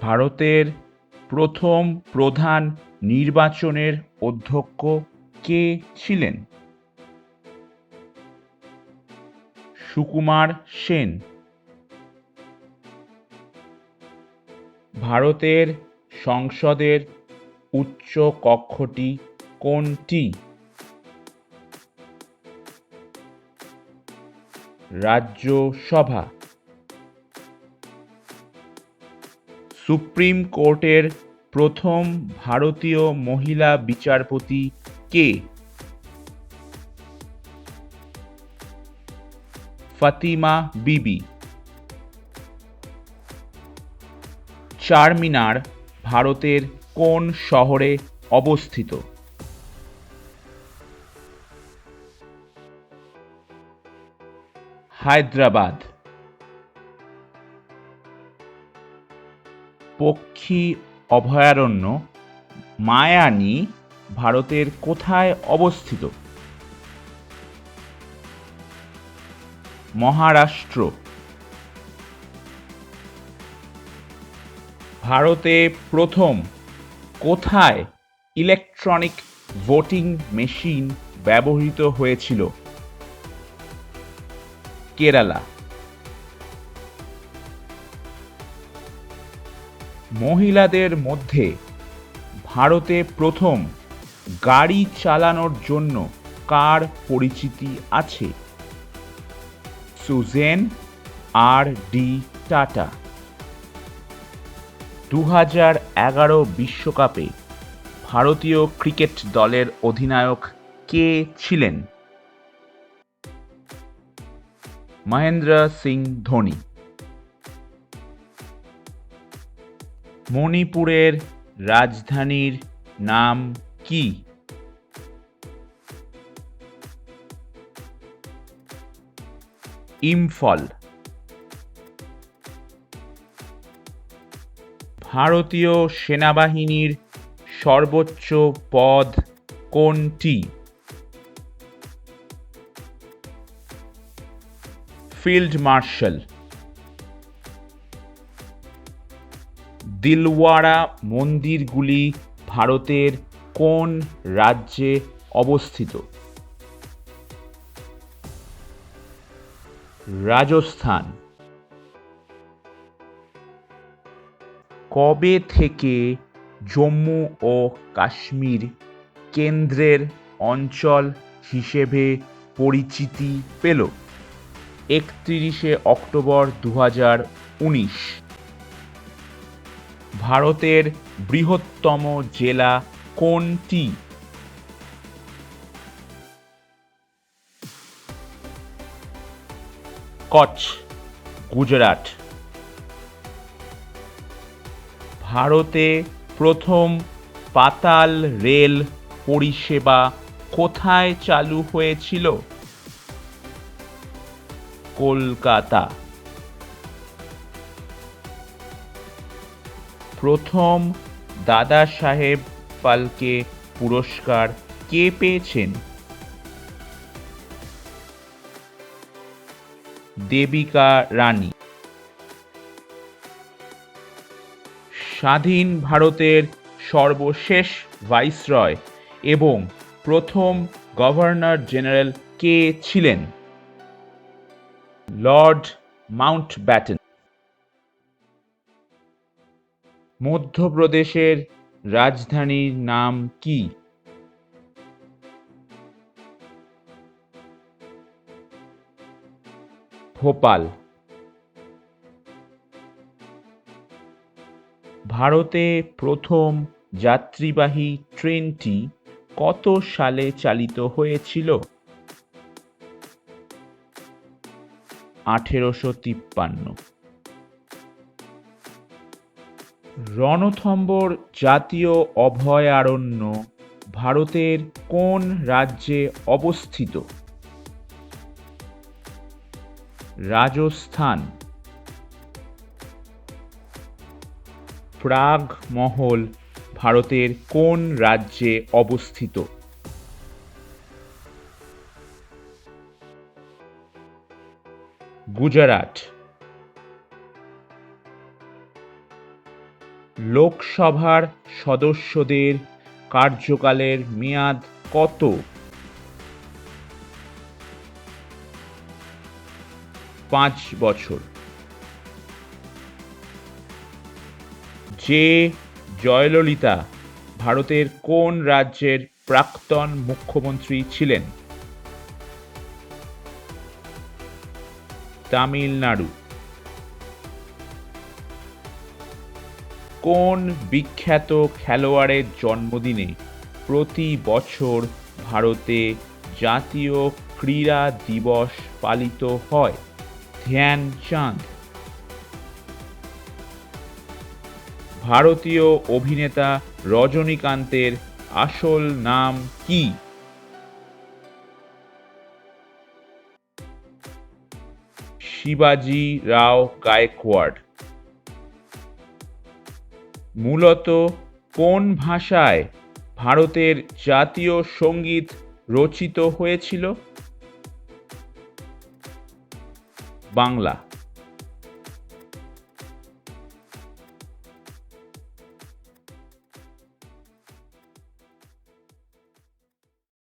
ভারতের প্রথম প্রধান নির্বাচনের অধ্যক্ষ কে ছিলেন? সুকুমার সেন। ভারতের সংসদের উচ্চ কক্ষটি কোনটি? রাজ্যসভা। সুপ্রিম কোর্টের প্রথম ভারতীয় মহিলা বিচারপতি কে? ফাতিমা বিবি। চারমিনার, ভারতের কোন শহরে অবস্থিত? হায়দ্রাবাদ। পক্ষী অভয়ারণ্য মায়ানি ভারতের কোথায় অবস্থিত? মহারাষ্ট্র। ভারতে প্রথম কোথায় ইলেকট্রনিক ভোটিং মেশিন ব্যবহৃত হয়েছিল? কেরালা। মহিলাদের মধ্যে ভারতে প্রথম গাড়ি চালানোর জন্য কার পরিচিতি আছে? Suzanne, R D Tata. দু হাজার এগারো বিশ্বকাপে ভারতীয় ক্রিকেট দলের অধিনায়ক কে ছিলেন? মহেন্দ্র সিং ধোনি। মণিপুরের রাজধানীর নাম কি? ইম্ফল। ভারতীয় সেনাবাহিনীর সর্বোচ্চ পদ কোনটি? Field marshal. দিলওয়াড়া মন্দিরগুলি ভারতের কোন রাজ্যে অবস্থিত? রাজস্থান। কবে থেকে জম্মু ও কাশ্মীর কেন্দ্রের অঞ্চল হিসেবে পরিচিতি পেল? একত্রিশে অক্টোবর দু উনিশ। ভারতের বৃহত্তম জেলা কোনটি? কচ্ছ, গুজরাট। ভারতে প্রথম পাতাল রেল পরিষেবা কোথায় চালু হয়েছিল? কলকাতা। প্রথম দাদা সাহেব ফালকে পুরস্কার কে পেয়েছেন? দেবিকা রানী। স্বাধীন ভারতের সর্বশেষ ভাইসরয় এবং প্রথম গভর্নর জেনারেল কে ছিলেন? লর্ড মাউন্ট ব্যাটেন মধ্যপ্রদেশের রাজধানীর নাম কি? ভোপাল। ভারতে প্রথম যাত্রীবাহী ট্রেনটি কত সালে চালিত হয়েছিল? আঠেরোশো তিপ্পান্ন। রণথম্বর জাতীয় অভয়ারণ্য ভারতের কোন রাজ্যে অবস্থিত? রাজস্থান। প্রাগ মহল ভারতের কোন রাজ্যে অবস্থিত? গুজরাট। লোকসভার সদস্যদের কার্যকালের মেয়াদ কত? পাঁচ বছর। যে জয়ললিতা ভারতের কোন রাজ্যের প্রাক্তন মুখ্যমন্ত্রী ছিলেন? তামিলনাড়ু। কোন বিখ্যাত খেলোয়াড়ের জন্মদিনে প্রতি বছর ভারতে জাতীয় ক্রীড়া দিবস পালিত হয়? ধ্যানচাঁদ। ভারতীয় অভিনেতা রজনীকান্তের আসল নাম কি? শিবাজি রাও গায়কোয়াড় মূলত কোন ভাষায় ভারতের জাতীয় সংগীত রচিত হয়েছিল? বাংলা।